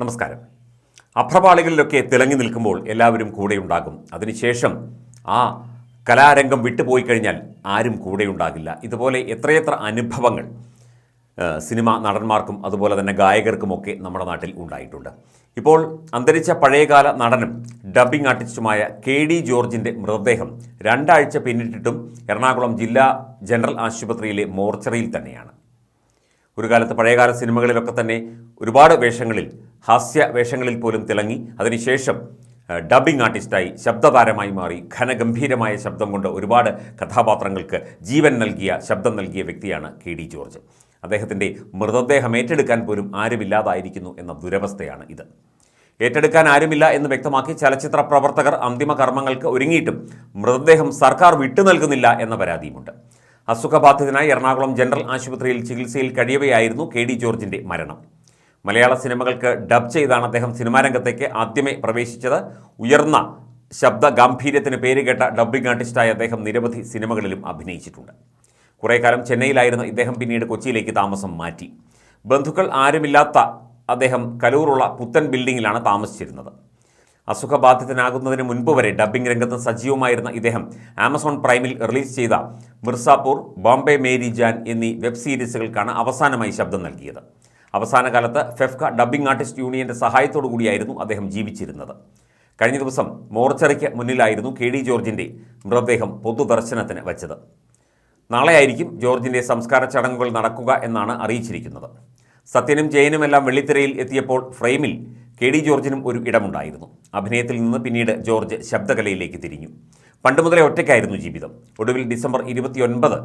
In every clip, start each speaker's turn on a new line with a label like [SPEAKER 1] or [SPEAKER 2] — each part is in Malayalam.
[SPEAKER 1] നമസ്കാരം. അഭ്രപാളികളിലൊക്കെ തിളങ്ങി നിൽക്കുമ്പോൾ എല്ലാവരും കൂടെയുണ്ടാകും അതിനുശേഷം ആ കലാരംഗം വിട്ടുപോയി കഴിഞ്ഞാൽ ആരും കൂടെയുണ്ടാകില്ല ഇതുപോലെ എത്രയെത്ര അനുഭവങ്ങൾ സിനിമ നടന്മാർക്കും അതുപോലെ തന്നെ ഗായകർക്കുമൊക്കെ നമ്മുടെ നാട്ടിൽ ഉണ്ടായിട്ടുണ്ട്. ഇപ്പോൾ അന്തരിച്ച പഴയകാല നടനും ഡബ്ബിംഗ് ആർട്ടിസ്റ്റുമായ കെ ഡി ജോർജിന്റെ മൃതദേഹം രണ്ടാഴ്ച പിന്നിട്ടിട്ടും എറണാകുളം ജില്ലാ ജനറൽ ആശുപത്രിയിലെ മോർച്ചറിയിൽ തന്നെയാണ്. ഒരു കാലത്ത് പഴയകാല സിനിമകളിലൊക്കെ തന്നെ ഒരുപാട് വേഷങ്ങളിൽ ഹാസ്യ വേഷങ്ങളിൽ പോലും തിളങ്ങി. അതിനുശേഷം ഡബിംഗ് ആർട്ടിസ്റ്റായി ശബ്ദതാരമായി മാറി ഘനഗംഭീരമായ ശബ്ദം കൊണ്ട് ഒരുപാട് കഥാപാത്രങ്ങൾക്ക് ജീവൻ നൽകിയ ശബ്ദം നൽകിയ വ്യക്തിയാണ് കെ ഡി ജോർജ്. അദ്ദേഹത്തിന്റെ മൃതദേഹം ഏറ്റെടുക്കാൻ പോലും ആരുമില്ലാതായിരിക്കുന്നു എന്ന ദുരവസ്ഥയാണ് ഇത്. ഏറ്റെടുക്കാൻ ആരുമില്ല എന്ന് വ്യക്തമാക്കി ചലച്ചിത്ര പ്രവർത്തകർ അന്തിമ കർമ്മങ്ങൾക്ക് ഒരുങ്ങിയിട്ടും മൃതദേഹം സർക്കാർ വിട്ടു നൽകുന്നില്ല എന്ന പരാതിയുമുണ്ട്. അസുഖബാധിതനായി എറണാകുളം ജനറൽ ആശുപത്രിയിൽ ചികിത്സയിൽ കഴിയവെയായിരുന്നു കെ ഡി ജോർജിന്റെ മരണം. മലയാള സിനിമകൾക്ക് ഡബ് ചെയ്താണ് അദ്ദേഹം സിനിമാ രംഗത്തേക്ക് ആദ്യമേ പ്രവേശിച്ചത്. ഉയർന്ന ശബ്ദ ഗാംഭീര്യത്തിന് പേരുകേട്ട ഡബ്ബിംഗ് ആർട്ടിസ്റ്റായ അദ്ദേഹം നിരവധി സിനിമകളിലും അഭിനയിച്ചിട്ടുണ്ട്. കുറേ കാലം ചെന്നൈയിലായിരുന്ന ഇദ്ദേഹം പിന്നീട് കൊച്ചിയിലേക്ക് താമസം മാറ്റി. ബന്ധുക്കൾ ആരുമില്ലാത്ത അദ്ദേഹം കലൂറുള്ള പുത്തൻ ബിൽഡിങ്ങിലാണ് താമസിച്ചിരുന്നത്. അസുഖബാധിതനാകുന്നതിന് മുൻപ് വരെ ഡബ്ബിംഗ് രംഗത്ത് സജീവമായിരുന്ന ഇദ്ദേഹം ആമസോൺ പ്രൈമിൽ റിലീസ് ചെയ്ത മിർസാപൂർ ബോംബെ മേരി ജാൻ എന്നീ വെബ് സീരീസുകൾക്കാണ് അവസാനമായി ശബ്ദം നൽകിയത്. അവസാന കാലത്ത് ഫെഫ്ക ഡബ്ബിംഗ് ആർട്ടിസ്റ്റ് യൂണിയന്റെ സഹായത്തോടു കൂടിയായിരുന്നു അദ്ദേഹം ജീവിച്ചിരുന്നത്. കഴിഞ്ഞ ദിവസം മോർച്ചറിക്ക് മുന്നിലായിരുന്നു കെ ഡി ജോർജിന്റെ മൃതദേഹം പൊതുദർശനത്തിന് വച്ചത്. നാളെയായിരിക്കും ജോർജിന്റെ സംസ്കാര ചടങ്ങുകൾ നടക്കുക എന്നാണ് അറിയിച്ചിരിക്കുന്നത്. സത്യനും ജയനുമെല്ലാം വെള്ളിത്തിരയിൽ എത്തിയപ്പോൾ ഫ്രെയിമിൽ കെ ഡി ജോർജിനും ഒരു ഇടമുണ്ടായിരുന്നു. അഭിനയത്തിൽ നിന്ന് പിന്നീട് ജോർജ് ശബ്ദകലയിലേക്ക് തിരിഞ്ഞു. പണ്ട് മുതലേ ഒറ്റയ്ക്കായിരുന്നു ജീവിതം. ഒടുവിൽ ഡിസംബർ ഇരുപത്തിയൊൻപത്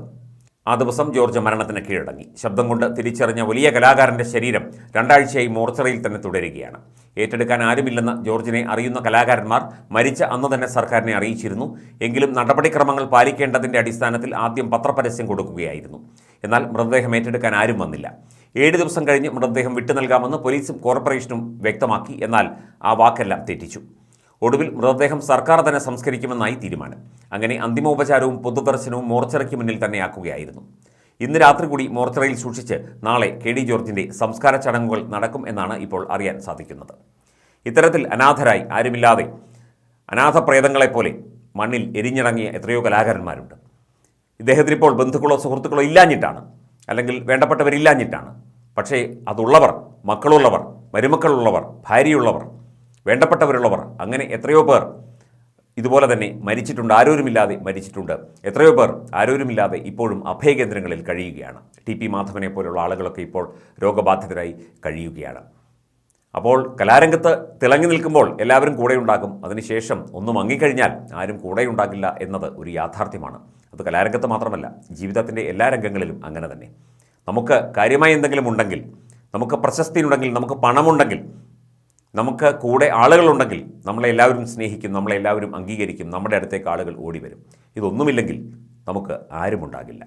[SPEAKER 1] ആ ദിവസം ജോർജ് മരണത്തിന് കീഴടങ്ങി. ശബ്ദം കൊണ്ട് തിരിച്ചറിഞ്ഞ വലിയ കലാകാരന്റെ ശരീരം രണ്ടാഴ്ചയായി മോർച്ചറിയിൽ തന്നെ തുടരുകയാണ്. ഏറ്റെടുക്കാൻ ആരുമില്ലെന്ന് ജോർജിനെ അറിയുന്ന കലാകാരന്മാർ മരിച്ച അന്ന് തന്നെ സർക്കാരിനെ അറിയിച്ചിരുന്നു. എങ്കിലും നടപടിക്രമങ്ങൾ പാലിക്കേണ്ടതിന്റെ അടിസ്ഥാനത്തിൽ ആദ്യം പത്രപരസ്യം കൊടുക്കുകയായിരുന്നു. എന്നാൽ മൃതദേഹം ഏറ്റെടുക്കാൻ ആരും വന്നില്ല. ഏഴ് ദിവസം കഴിഞ്ഞ് മൃതദേഹം വിട്ടു നൽകാമെന്ന് പോലീസും കോർപ്പറേഷനും വ്യക്തമാക്കി. എന്നാൽ ആ വാക്കെല്ലാം തെറ്റിച്ചു. ഒടുവിൽ മൃതദേഹം സർക്കാർ തന്നെ സംസ്കരിക്കുമെന്നായി തീരുമാനം. അങ്ങനെ അന്തിമോപചാരവും പൊതുദർശനവും മോർച്ചറയ്ക്ക് മുന്നിൽ തന്നെയാക്കുകയായിരുന്നു. ഇന്ന് രാത്രി കൂടി മോർച്ചറയിൽ സൂക്ഷിച്ച് നാളെ കെ ഡി ജോർജിന്റെ സംസ്കാര ചടങ്ങുകൾ നടക്കും എന്നാണ് ഇപ്പോൾ അറിയാൻ സാധിക്കുന്നത്. ഇത്തരത്തിൽ അനാഥരായി ആരുമില്ലാതെ അനാഥ പ്രേതങ്ങളെപ്പോലെ മണ്ണിൽ എരിഞ്ഞിറങ്ങിയ എത്രയോ കലാകാരന്മാരുണ്ട്. ഇദ്ദേഹത്തിന് ഇപ്പോൾ ബന്ധുക്കളോ സുഹൃത്തുക്കളോ ഇല്ലാഞ്ഞിട്ടാണ് അല്ലെങ്കിൽ വേണ്ടപ്പെട്ടവരില്ലാഞ്ഞിട്ടാണ്. പക്ഷേ അതുള്ളവർ മക്കളുള്ളവർ മരുമക്കളുള്ളവർ ഭാര്യയുള്ളവർ വേണ്ടപ്പെട്ടവരുള്ളവർ അങ്ങനെ എത്രയോ പേർ ഇതുപോലെ തന്നെ മരിച്ചിട്ടുണ്ട് ആരോരുമില്ലാതെ മരിച്ചിട്ടുണ്ട്. എത്രയോ പേർ ആരോരുമില്ലാതെ ഇപ്പോഴും അഭയകേന്ദ്രങ്ങളിൽ കഴിയുകയാണ്. ടി പി മാധവനെ പോലുള്ള ആളുകളൊക്കെ ഇപ്പോൾ രോഗബാധിതരായി കഴിയുകയാണ്. അപ്പോൾ കലാരംഗത്ത് തിളങ്ങി നിൽക്കുമ്പോൾ എല്ലാവരും കൂടെയുണ്ടാകും. അതിനുശേഷം ഒന്നും അങ്ങിക്കഴിഞ്ഞാൽ ആരും കൂടെയുണ്ടാകില്ല എന്നത് ഒരു യാഥാർത്ഥ്യമാണ്. അത് കലാരംഗത്ത് മാത്രമല്ല ജീവിതത്തിന്റെ എല്ലാ രംഗങ്ങളിലും അങ്ങനെ തന്നെ. നമുക്ക് കാര്യമായി എന്തെങ്കിലും ഉണ്ടെങ്കിൽ നമുക്ക് പ്രശസ്തി ഉണ്ടെങ്കിൽ നമുക്ക് പണമുണ്ടെങ്കിൽ നമുക്ക് കൂടെ ആളുകളുണ്ടെങ്കിൽ നമ്മളെ എല്ലാവരും സ്നേഹിക്കും നമ്മളെല്ലാവരും അംഗീകരിക്കും നമ്മുടെ അടുത്തേക്ക് ആളുകൾ ഓടി വരും ഇതൊന്നുമില്ലെങ്കിൽ നമുക്ക് ആരും ഉണ്ടാകില്ല